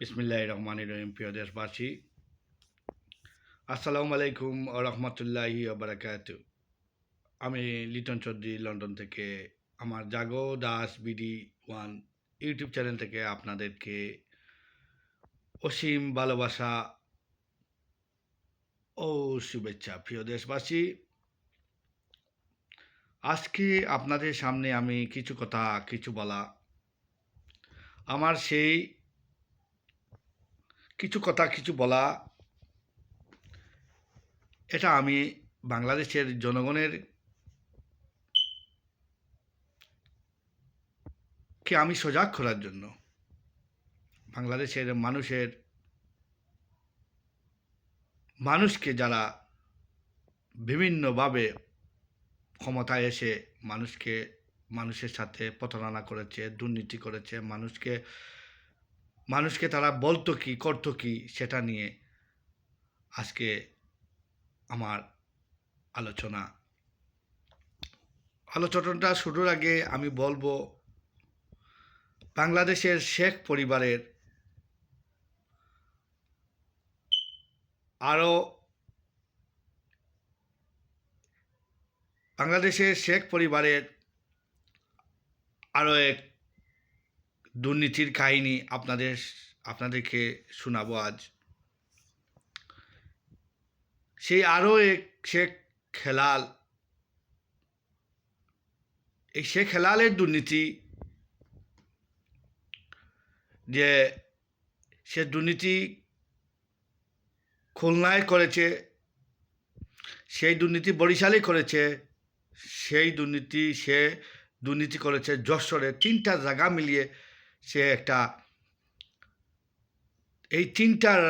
বিসমিল্লাহ রহমান রহিম, প্রিয় দেশবাসী। আসসালামু আলাইকুম রহমতুল্লাহি বারাকাত। আমি লিটন চৌধুরী, লন্ডন থেকে আমার Jago Das BD one YouTube channel থেকে আপনাদেরকে অসীম ভালোবাসা ও শুভেচ্ছা, প্রিয় দেশবাসী। আজকে আপনাদের সামনে আমি কিছু কথা, কিছু বলা। আমার সেই কিছু কথা, কিছু বলা। এটা আমি বাংলাদেশের জনগণের কে আমি সজাগ করার জন্য, বাংলাদেশের মানুষের, মানুষকে যারা বিভিন্নভাবে ক্ষমতায় এসে মানুষকে, মানুষের সাথে প্রতারণা করেছে, দুর্নীতি করেছে, মানুষকে মানুষকে তারা বলতো কি, করতো কি, সেটা নিয়ে আজকে আমার আলোচনা। আলোচনাটা শুরুর আগে আমি বলব, বাংলাদেশের শেখ পরিবারের আরও বাংলাদেশের শেখ পরিবারের আরও এক দুর্নীতির কাহিনী আপনাদের, আপনাদেরকে শোনাবো আজ। সেই আরও এক শেখ খেলাল এই শেখ হেলালের দুর্নীতি, যে সে দুর্নীতি খুলনায় করেছে, সেই দুর্নীতি বরিশালে করেছে, সেই দুর্নীতি সে দুর্নীতি করেছে যশোরে, তিনটা জায়গা মিলিয়ে সে একটা, এই তিনটার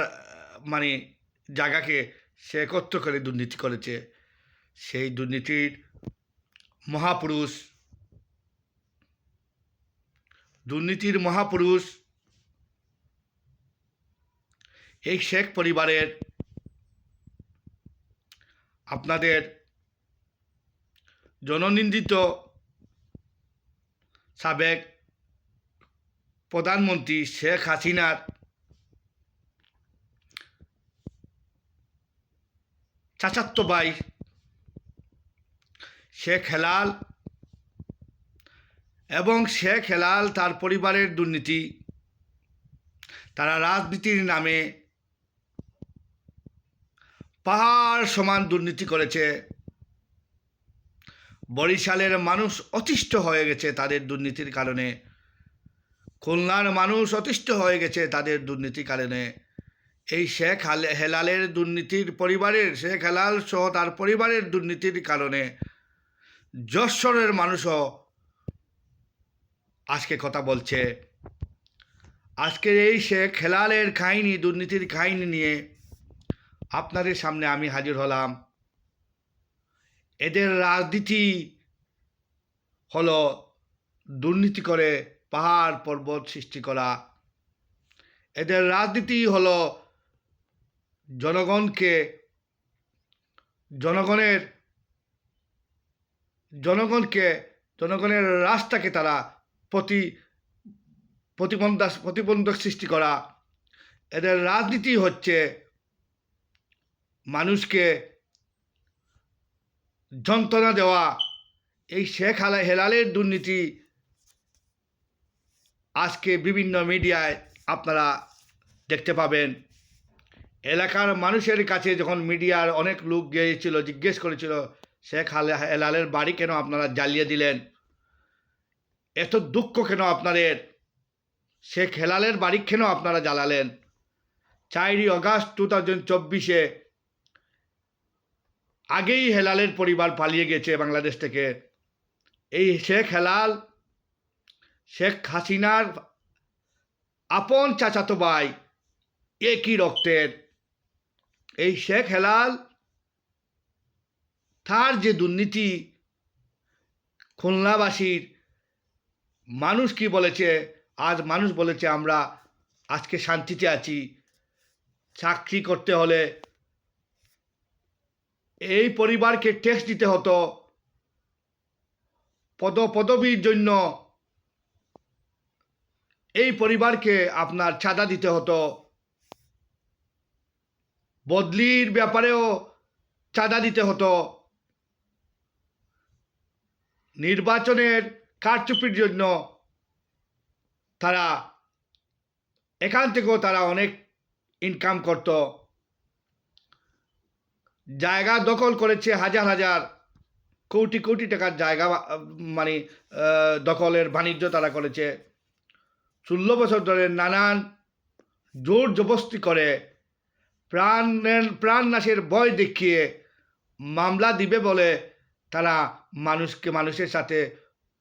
মানে জায়গাকে সে একত্র করে দুর্নীতি করেছে। সেই দুর্নীতির মহাপুরুষ দুর্নীতির মহাপুরুষ এই শেখ পরিবারের আপনাদের জননিন্দিত সাবেক প্রধানমন্ত্রী শেখ হাসিনার চাচাত্ত ভাই, শেখ হেলাল এবং শেখ হেলাল তার পরিবারের দুর্নীতি, তারা রাজনীতির নামে পাহাড় সমান দুর্নীতি করেছে। বরিশালের মানুষ অতিষ্ঠ হয়ে গেছে তাদের দুর্নীতির কারণে। খুলনার মানুষ অতিষ্ঠ হয়ে গেছে তাদের দুর্নীতির কারণে। এই শেখ হালে- হেলালের দুর্নীতির পরিবারের, শেখ হেলাল সহ তার পরিবারের দুর্নীতির কারণে যশোরের মানুষও আজকে কথা বলছে। আজকের এই শেখ হেলালের কাহিনী, দুর্নীতির কাহিনী নিয়ে আপনাদের সামনে আমি হাজির হলাম। এদের রাজনীতি হলো দুর্নীতি করে পাহাড় পর্বত সৃষ্টি করা। এদের রাজনীতি হলো জনগণকে, জনগণের জনগণকে, জনগণের রাস্তাকে তারা প্রতি প্রতিবন্ধক প্রতিবন্ধক সৃষ্টি করা। এদের রাজনীতি হচ্ছে মানুষকে যন্ত্রণা দেওয়া। এই শেখ হালা হেলালের দুর্নীতি আজকে বিভিন্ন মিডিয়ায় আপনারা দেখতে পাবেন। এলাকার মানুষের কাছে যখন মিডিয়ার অনেক লোক গিয়েছিল, জিজ্ঞেস করেছিল, শেখ হালে, হেলালের বাড়ি কেন আপনারা জ্বালিয়ে দিলেন? এত দুঃখ কেন আপনাদের? শেখ হেলালের বাড়ি কেন আপনারা জ্বালালেন? চারই অগাস্ট টু থাউজেন্ড চব্বিশে আগেই হেলালের পরিবার পালিয়ে গেছে বাংলাদেশ থেকে। এই শেখ হেলাল শেখ হাসিনার আপন চাচাতো ভাই একই রক্তের। এই শেখ হেলাল তার যে দুর্নীতি খুলনাবাসীর, মানুষ কি বলেছে, আজ মানুষ বলেছে আমরা আজকে শান্তিতে আছি। চাকরি করতে হলে এই পরিবারকে ট্যাক্স দিতে হতো। পদ পদবীর জন্য এই পরিবারকে আপনার চাঁদা দিতে হতো। বদলির ব্যাপারেও চাঁদা দিতে হতো। নির্বাচনের কারচুপির জন্য তারা, এখান থেকেও তারা অনেক ইনকাম করত। জায়গা দখল করেছে হাজার হাজার, কোটি কোটি টাকার জায়গা মানে দখলের বাণিজ্য তারা করেছে। ষোলো বছর ধরে নানান জোর জবস্তি করে প্রাণের প্রাণ নাশের ভয় দেখিয়ে মামলা দিবে বলে তারা মানুষকে, মানুষের সাথে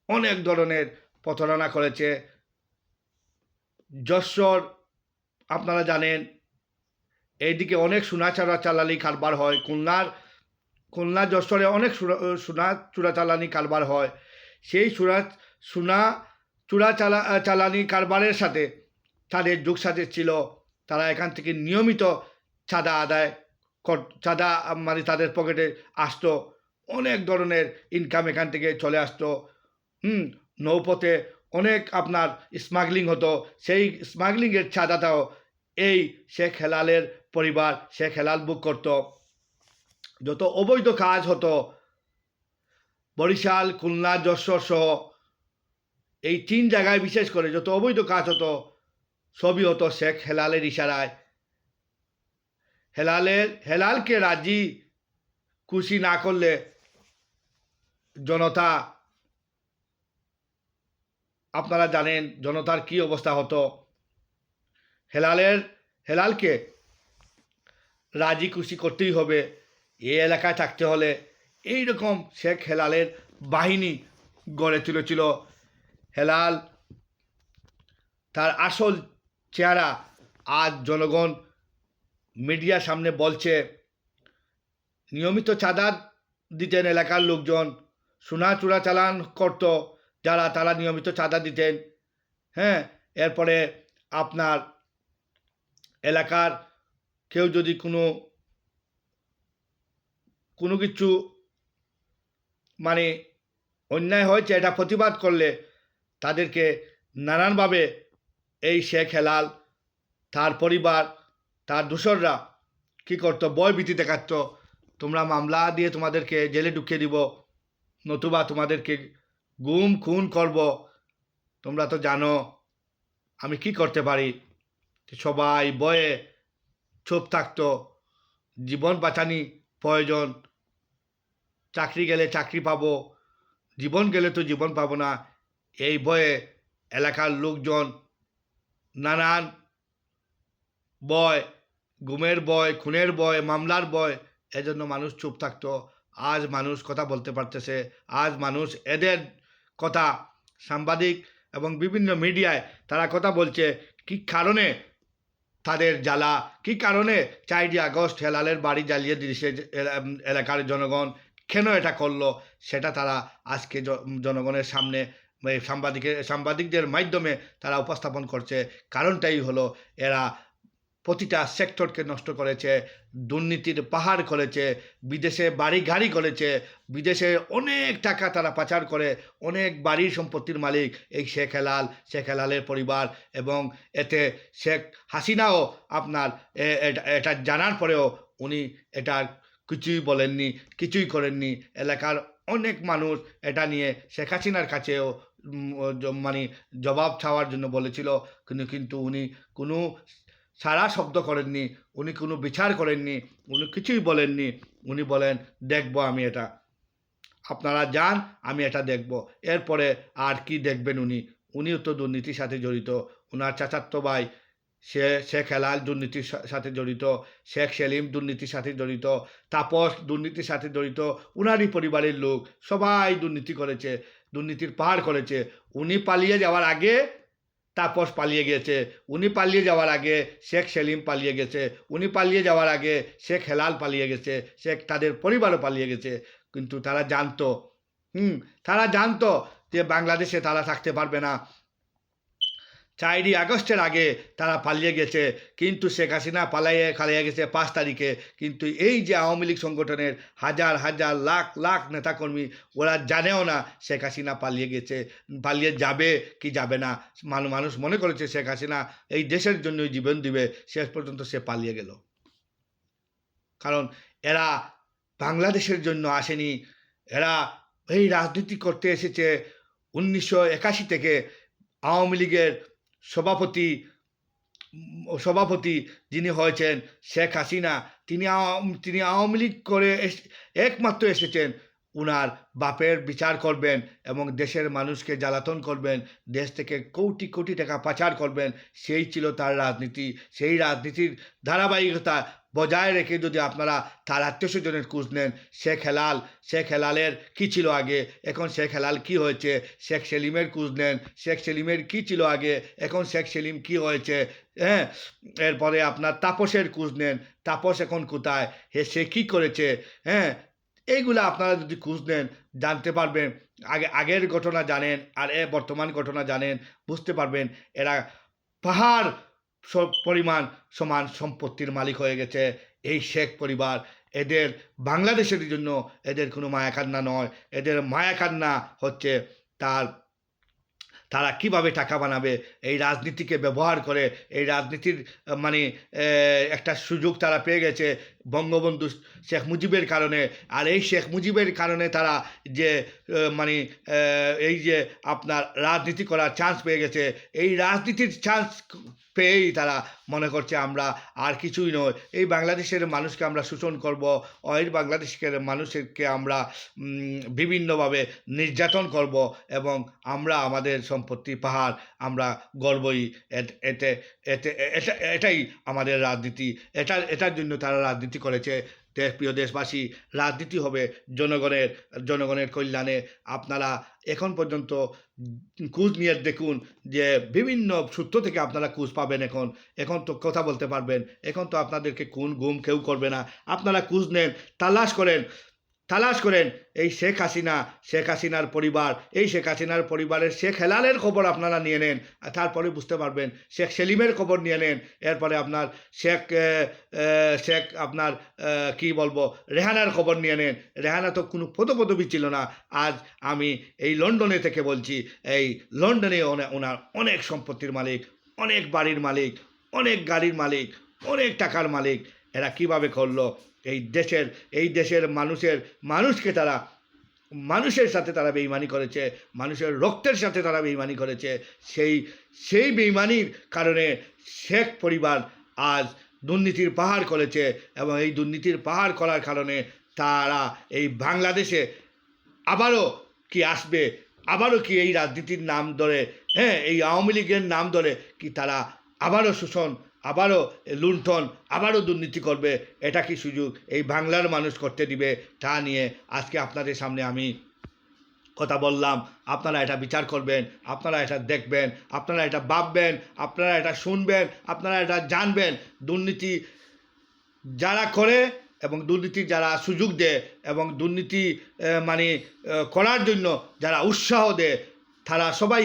অনেক ধরনের প্রতারণা করেছে। যশোর, আপনারা জানেন, এইদিকে অনেক সোনা চারা চালানি কারবার হয়। খুলনার, খুলনা, যশোরে অনেক সোনা- সোনা চূড়া চালানি কারবার হয়। সেই সোনা সোনা চূড়া চালা চালানি কারবারের সাথে তাদের যোগ সাথে ছিল। তারা এখান থেকে নিয়মিত চাঁদা আদায় চাঁদা মানে তাদের পকেটে আসতো। অনেক ধরনের ইনকাম এখান থেকে চলে আসতো। হুম, নৌপথে অনেক আপনার স্মাগলিং হতো। সেই স্মাগলিংয়ের চাঁদাটাও এই শেখ হেলালের পরিবার, শেখ হেলাল বুক করত। যত অবৈধ কাজ হতো, বরিশাল, খুলনা, যশোর সহ এই তিন জায়গায় বিশেষ করে যত অবৈধ কাজ হতো, সবই হতো শেখ হেলালের ইশারায়। হেলালের, হেলালকে রাজি খুশি না করলে জনতা, আপনারা জানেন জনতার কি অবস্থা হতো। হেলালের, হেলালকে রাজি খুশি করতেই হবে। এই এলাকায় থাকতে হলে এই রকম শেখ হেলালের বাহিনী গড়ে তুলেছিল। হেলাল, তার আসল চেহারা আজ জনগণ মিডিয়ার সামনে বলছে। নিয়মিত চাঁদা দিতেন এলাকার লোকজন সোনা চূড়া চালান করত যারা, তারা নিয়মিত চাঁদা দিতেন। হ্যাঁ এরপরে আপনার এলাকার কেউ যদি কোনো কোনো কিছু মানে অন্যায় হয়েছে, এটা প্রতিবাদ করলে তাদেরকে নানানভাবে এই শেখ হেলাল, তার পরিবার, তার দূষররা কী করতো? বয় ভীতি দেখাতো। তোমরা মামলা দিয়ে তোমাদেরকে জেলে ঢুকিয়ে দিব, নতুবা তোমাদেরকে গুম, খুন করব। তোমরা তো জানো, আমি কি করতে পারি? সবাই বয়ে চুপ থাকতো। জীবন বাঁচানি প্রয়োজন। চাকরি গেলে চাকরি পাবো, জীবন গেলে তো জীবন পাবো না। এই বয়ে এলাকার লোকজন নানান বয় গুমের বয় খুনের বয় মামলার বয় এজন্য মানুষ চুপ থাকতো। আজ মানুষ কথা বলতে পারতেছে। আজ মানুষ এদের কথা সাংবাদিক এবং বিভিন্ন মিডিয়ায় তারা কথা বলছে। কি কারণে তাদের জ্বালা? কি কারণে চারই আগস্ট হেলালের বাড়ি জ্বালিয়ে দিয়েছে এলা- এলাকার জনগণ? কেন এটা করল? সেটা তারা আজকে জনগণের সামনে সাংবাদিকের সাংবাদিকদের মাধ্যমে তারা উপস্থাপন করছে। কারণটাই হলো এরা প্রতিটা সেক্টরকে নষ্ট করেছে, দুর্নীতির পাহাড় করেছে, বিদেশে বাড়ি গাড়ি করেছে, বিদেশে অনেক টাকা তারা পাচার করে, অনেক বাড়ির সম্পত্তির মালিক, এই শেখ হেলাল, শেখ হেলালের পরিবার এবং এতে শেখ হাসিনাও আপনার এটা- এটা জানার পরেও উনি এটার কিছুই বলেননি, কিছুই করেননি। এলাকার অনেক মানুষ এটা নিয়ে শেখ হাসিনার কাছেও মানে জবাব চাওয়ার জন্য বলেছিল। কিন্তু কিন্তু উনি কোনো সারা শব্দ করেননি, উনি কোনো বিচার করেননি, উনি কিছুই বলেননি। উনি বলেন, দেখব আমি এটা। আপনারা যান, আমি এটা দেখব। এরপরে আর কি দেখবেন উনি? উনিও তো দুর্নীতির সাথে জড়িত। ওনার চাচাত্ত ভাই, সে, শেখ হেলাল দুর্নীতির সাথে জড়িত, শেখ সেলিম দুর্নীতির সাথে জড়িত, তাপস দুর্নীতির সাথে জড়িত, উনারই পরিবারের লোক, সবাই দুর্নীতি করেছে। দুর্নীতির পাহাড় করেছে। উনি পালিয়ে যাওয়ার আগে তাপস পালিয়ে গেছে উনি পালিয়ে যাওয়ার আগে শেখ সেলিম পালিয়ে গেছে। উনি পালিয়ে যাওয়ার আগে শেখ হেলাল পালিয়ে গেছে। শেখ তাদের পরিবারও পালিয়ে গেছে। কিন্তু তারা জানতো, হুম, তারা জানতো যে বাংলাদেশে তারা থাকতে পারবে না। চারই আগস্টের আগে তারা পালিয়ে গেছে। কিন্তু শেখ হাসিনা পালাইয়ে পালিয়ে গেছে পাঁচ তারিখে। কিন্তু এই যে আওয়ামী লীগ সংগঠনের হাজার হাজার, লাখ লাখ নেতাকর্মী, ওরা জানেও না শেখ হাসিনা পালিয়ে গেছে। পালিয়ে যাবে কি যাবে না? মানু- মানুষ মনে করেছে শেখ হাসিনা এই দেশের জন্যই জীবন দিবে। শেষ পর্যন্ত সে পালিয়ে গেল। কারণ এরা বাংলাদেশের জন্য আসেনি। এরা এই রাজনীতি করতে এসেছে উনিশশো একাশি থেকে। আওয়ামী লীগের সভাপতি সভাপতি যিনি হয়েছেন শেখ হাসিনা তিনি তিনি আওয়ামী লীগ করে একমাত্র এসেছেন। উনার বাপের বিচার করবেন এবং দেশের মানুষকে জ্বালাতন করবেন, দেশ থেকে কোটি কোটি টাকা পাচার করবেন, সেই ছিল তার রাজনীতি। সেই রাজনীতির ধারাবাহিকতা বজায় রেখে যদি আপনারা তার আত্মীয় স্বজনের নেন, শেখ হেলাল, শেখ হেলালের কী ছিল আগে? এখন শেখ হেলাল কি হয়েছে? শেখ সেলিমের খোঁজ নেন, শেখ সেলিমের কি ছিল আগে? এখন শেখ সেলিম কি হয়েছে? হ্যাঁ এরপরে আপনার তাপসের খোঁজ নেন, তাপস এখন কোথায়? হে, সে কী করেছে? হ্যাঁ এইগুলো আপনারা যদি খোঁজ নেন, জানতে পারবেন। আগে, আগের ঘটনা জানেন, আর এ বর্তমান ঘটনা জানেন, বুঝতে পারবেন এরা পাহাড় পরিমাণ সমান সম্পত্তির মালিক হয়ে গেছে। এই শেখ পরিবার এদের বাংলাদেশের জন্য এদের কোনো মায়া কান্না নয়। এদের মায়া কান্না হচ্ছে তার, তারা কীভাবে টাকা বানাবে, এই রাজনীতিকে ব্যবহার করে, এই রাজনীতির মানে একটা সুযোগ তারা পেয়ে গেছে। বঙ্গবন্ধু শেখ মুজিবের কারণে, আর এই শেখ মুজিবের কারণে তারা যে মানে এই যে আপনার রাজনীতি করার চান্স পেয়ে গেছে, এই রাজনীতির চান্স পেয়েই তারা মনে করছে আমরা আর কিছুই নয়। এই বাংলাদেশের মানুষকে আমরা শোষণ করব এই বাংলাদেশের মানুষকে আমরা বিভিন্নভাবে নির্যাতন করব এবং আমরা আমাদের সম্পত্তি, পাহাড় আমরা গর্বই এতে এতে এটা, এটাই আমাদের রাজনীতি। এটা এটার জন্য তারা রাজনীতি করেছে দেশ প্রিয় দেশবাসী, রাজনীতি হবে জনগণের জনগণের কল্যাণে। আপনারা এখন পর্যন্ত কুজ নিয়ে দেখুন যে বিভিন্ন সূত্র থেকে আপনারা কুজ পাবেন এখন। এখন তো কথা বলতে পারবেন। এখন তো আপনাদেরকে কোন গুম কেউ করবে না। আপনারা কুজ নেন, তালাশ করেন। তালাশ করেন, এই শেখ হাসিনা, শেখ হাসিনার পরিবার, এই শেখ হাসিনার পরিবারের শেখ হেলালের খবর আপনারা নিয়ে নেন। তারপরে বুঝতে পারবেন, শেখ সেলিমের খবর নিয়ে নেন। এরপরে আপনার শেখ শেখ আপনার কি বলব, রেহানার খবর নিয়ে নেন। রেহানা তো কোনো পদপদবি ছিল না। আজ আমি এই লন্ডনে থেকে বলছি, এই লন্ডনে ওনা- ওনার অনেক সম্পত্তির মালিক, অনেক বাড়ির মালিক, অনেক গাড়ির মালিক, অনেক টাকার মালিক। এরা কীভাবে করল? এই দেশের এই দেশের মানুষের, মানুষকে তারা, মানুষের সাথে তারা বেইমানি করেছে, মানুষের রক্তের সাথে তারা বেইমানি করেছে, সেই সেই বেইমানির কারণে শেখ পরিবার আজ দুর্নীতির পাহাড় করেছে এবং এই দুর্নীতির পাহাড় করার কারণে তারা এই বাংলাদেশে আবারও কি আসবে, আবারও কি এই রাজনীতির নাম ধরে হ্যাঁ এই আওয়ামী লীগের নাম ধরে কি তারা আবারও শোষণ আবারও লুণ্ঠন, আবারও দুর্নীতি করবে, এটা কি সুযোগ? এই বাংলার মানুষ করতে দিবে, তা নিয়ে আজকে আপনাদের সামনে আমি কথা বললাম। আপনারা এটা বিচার করবেন, আপনারা এটা দেখবেন, আপনারা এটা ভাববেন, আপনারা এটা শুনবেন, আপনারা এটা জানবেন। দুর্নীতি যারা করে এবং দুর্নীতি যারা সুযোগ দেয় এবং দুর্নীতি মানে করার জন্য যারা উৎসাহ দেয়, তারা সবাই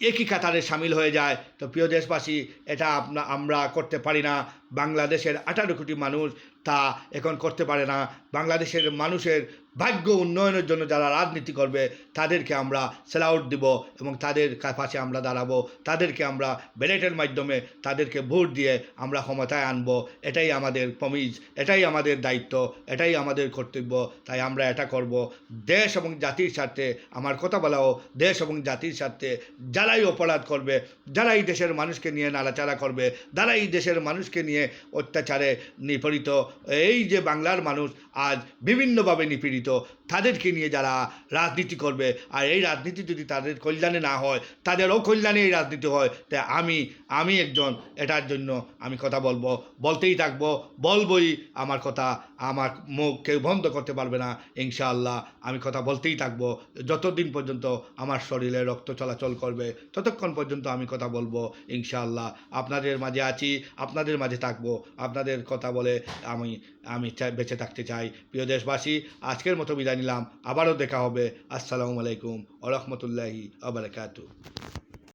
একই কাতারে সামিল হয়ে যায়। তো প্রিয় দেশবাসী, এটা আপনা আমরা করতে পারি না। বাংলাদেশের আঠারো কোটি মানুষ তা এখন করতে পারে না। বাংলাদেশের মানুষের ভাগ্য উন্নয়নের জন্য যারা রাজনীতি করবে, তাদেরকে আমরা সেলাউট দিব এবং তাদের পাশে আমরা দাঁড়াবো। তাদেরকে আমরা ব্যালেটের মাধ্যমে তাদেরকে ভোট দিয়ে আমরা ক্ষমতায় আনব। এটাই আমাদের প্রমিজ এটাই আমাদের দায়িত্ব, এটাই আমাদের কর্তব্য। তাই আমরা এটা করব। দেশ এবং জাতির স্বার্থে, আমার কথা বলাও, দেশ এবং জাতির স্বার্থে যারাই অপরাধ করবে যারা এই দেশের মানুষকে নিয়ে নাড়াচাড়া করবে যারা এই দেশের মানুষকে নিয়ে অত্যাচারে নিপীড়িত এই যে বাংলার মানুষ আজ বিভিন্নভাবে নিপীড়িত। distrito তাদেরকে নিয়ে যারা রাজনীতি করবে, আর এই রাজনীতি যদি তাদের কল্যাণে না হয়, তাদেরও কল্যাণে এই রাজনীতি হয় তাই আমি আমি একজন, এটার জন্য আমি কথা বলব, বলতেই থাকব, বলবই আমার কথা, আমার মুখ কেউ বন্ধ করতে পারবে না, ইনশাআল্লাহ আমি কথা বলতেই থাকব, যতদিন পর্যন্ত আমার শরীরে রক্ত চলাচল করবে, ততক্ষণ পর্যন্ত আমি কথা বলব, ইনশাআল্লাহ আপনাদের মাঝে আছি, আপনাদের মাঝে থাকব, আপনাদের কথা বলে আমি আমি বেঁচে থাকতে চাই। প্রিয় দেশবাসী, আজকের মতো বিদায় নিলাম। আবারও দেখা হবে। আসসালামু আলাইকুম আ রহমতুল্লাহি আবরকাতু